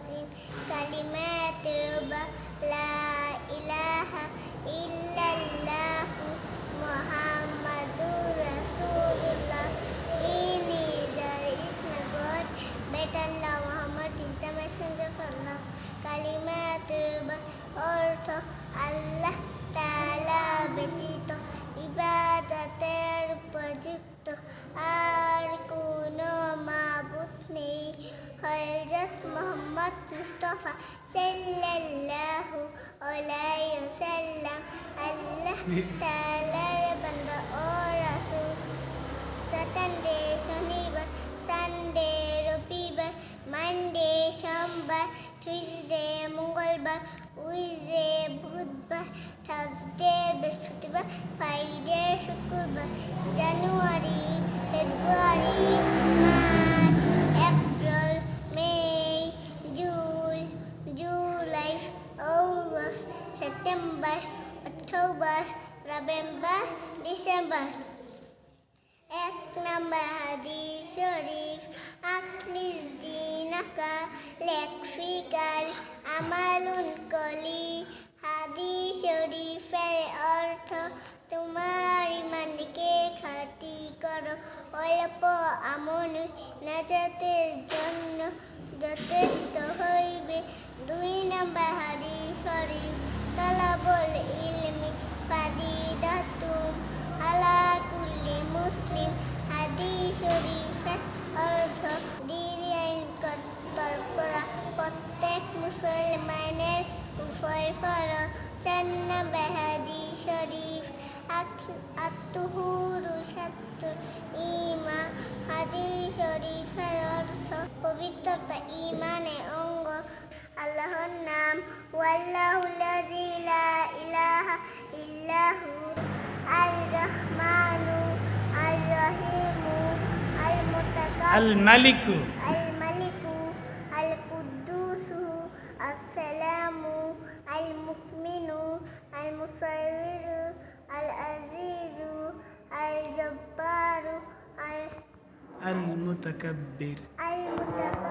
الرجيم كلمات لا إله إلا الله محمد رسول الله meaning there is no God but Allah Muhammad is the messenger of Allah কালিমাত অর্থ আল্লাহ তাআলা ব্যতীত ইবাদতের উপযুক্ত আর মোহাম্মদ মুস্তাফা সাল্লাল্লাহু আলাইহি ওয়াসাল্লাম, আল্লাহ তাআলার বান্দা ও রাসূল। স্যাটারডে শনিবার সানডে রবিবার মানডে সোমবার টুইসডে মঙ্গলবার উইজডে বুধবার থার্সডে বৃহস্পতিবার ফ্রাইডে শুক্রবার January February March September October November December এক নম্বর হাদিস শরীফ আখলিস দিনাকা লেখ ফিকাল আমালুন কলি। হাদিস শরীফের অর্থ, তোমার ইমানকে খাটি করো। অল্প আমন নাজাতের জন্য যথেষ্ট হইবে। তালাবল ইলমি ফাদিদাতুম আলা কুল্লি মুসলিম। হাদিস শরীফের অর্থ দিন আইন কর্তব্য করা প্রত্যেক মুসলমানের উপর ফরজ। চার নম্বর হাদিস শরীফ আত্মহুরু সাত্তু ইমা। হাদিস শরীফের অর্থ আল মালিকু আল মালিকু আল কুদ্দুসু আসসালামু আল মুকমিনু আল মুসাইরু আল আজিজু আল জব্বারু আল আল মুতাকাব্বির আল মুতাকাব্বির